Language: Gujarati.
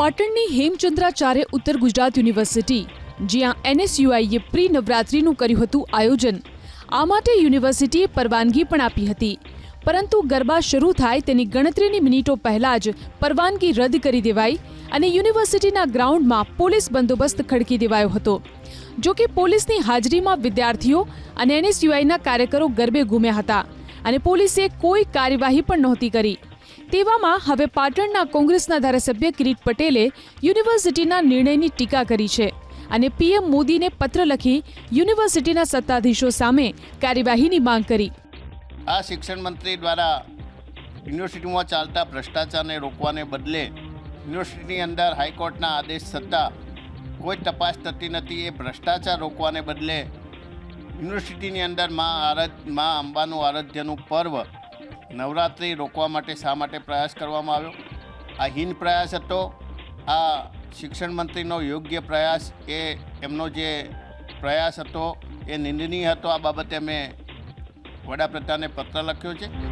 પાટણની હેમચંદ્રાચાર્ય ઉત્તર ગુજરાત યુનિવર્સિટી, જ્યાં એનએસયુઆઈએ પ્રી નવરાત્રિનું કર્યું હતું આયોજન. આ માટે યુનિવર્સિટીએ પરવાનગી પણ આપી હતી. પરંતુ ગરબા શરૂ થાય તેની ગણતરીની મિનિટો પહેલાં જ પરવાનગી રદ કરી દેવાઈ અને યુનિવર્સિટીના ગ્રાઉન્ડમાં પોલીસ બંદોબસ્ત ખડકી દેવાયો હતો. જો કે પોલીસની હાજરીમાં વિદ્યાર્થીઓ અને એનએસયુઆઈના કાર્યકરો ગરબે ઘૂમ્યા હતા અને પોલીસે કોઈ કાર્યવાહી પણ નહોતી કરી. તેવામાં હવે પાટણના કોંગ્રેસના ધારાસભ્ય કિરીટ પટેલે યુનિવર્સિટીના નિર્ણયની ટીકા કરી છે અને પીએમ મોદીને પત્ર લખી યુનિવર્સિટીના સત્તાધીશો સામે કાર્યવાહીની માંગ કરી. આ શિક્ષણ મંત્રી દ્વારા યુનિવર્સિટીમાં ચાલતા ભ્રષ્ટાચારને રોકવાને બદલે યુનિવર્સિટીની અંદર હાઈકોર્ટના આદેશ છતાં કોઈ તપાસ થતી નથી, એ ભ્રષ્ટાચાર રોકવાને બદલે યુનિવર્સિટીની અંદર મા આરાધ, મા અંબાનું આરાધ્યનું પર્વ નવરાત્રિ રોકવા માટે શા માટે પ્રયાસ કરવામાં આવ્યો? આ હીન પ્રયાસ હતો, આ શિક્ષણ મંત્રીનો યોગ્ય પ્રયાસ એ એમનો જે પ્રયાસ હતો એ નિંદનીય હતો, આ બાબતે અમે વડાપ્રધાને પત્ર લખ્યો છે.